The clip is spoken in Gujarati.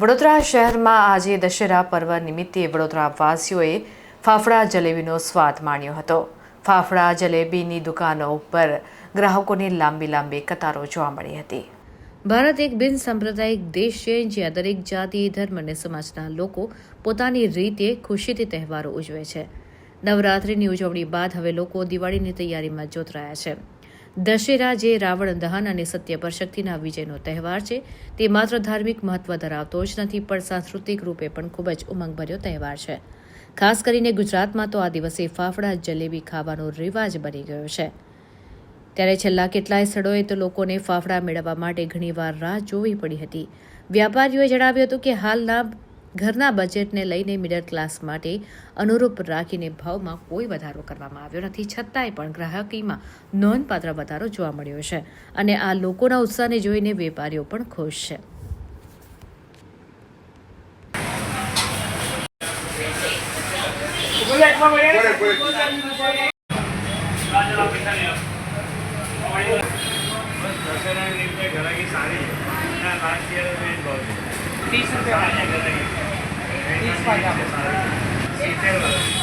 વડોદરા શહેરમાં આજે દશેરા પર્વ નિમિત્તે વડોદરા વાસીઓએ ફાફડા જલેબીનો સ્વાદ માણ્યો હતો. ફાફડા જલેબીની દુકાનો ઉપર ગ્રાહકોની લાંબી લાંબી કતારો જોવા મળી હતી. ભારત એક બિન સાંપ્રદાયિક દેશ છે જ્યાં દરેક જાતિ, ધર્મ અને સમાજના લોકો પોતાની રીતે ખુશીથી તહેવારો ઉજવે છે. નવરાત્રિની ઉજવણી બાદ હવે લોકો દિવાળીની તૈયારીમાં જોતરાયા છે. દશેરા જે રાવણ દહન અને સત્ય પર શક્તિના વિજયનો તહેવાર છે, તે માત્ર ધાર્મિક મહત્વ ધરાવતો જ નથી, પણ સાંસ્કૃતિક રૂપે પણ ખૂબ જ ઉમંગભર્યો તહેવાર છે. ખાસ કરીને ગુજરાતમાં તો આ દિવસે ફાફડા, જલેબી ખાવાનો રિવાજ બની ગયો છે. ત્યારે છેલ્લા કેટલાય સ્થળોએ તો લોકોને ફાફડા મેળવવા માટે ઘણીવાર રાહ જોવી પડી હતી. વ્યાપારીઓએ જણાવ્યું હતું કે હાલના ઘરના બજેટને લઈને મિડલ ક્લાસ માટે અનુરૂપ રાખીને ભાવમાં કોઈ વધારો કરવામાં આવ્યો નથી. છતાંય પણ ગ્રાહકીમાં નોંધપાત્ર વધારો જોવા મળ્યો છે અને આ લોકોના ઉત્સાહને જોઈને વેપારીઓ પણ ખુશ છે. ઘરાકી સારી. લાસ્ટ યર तीस रुपये तीस पाहिजे आपण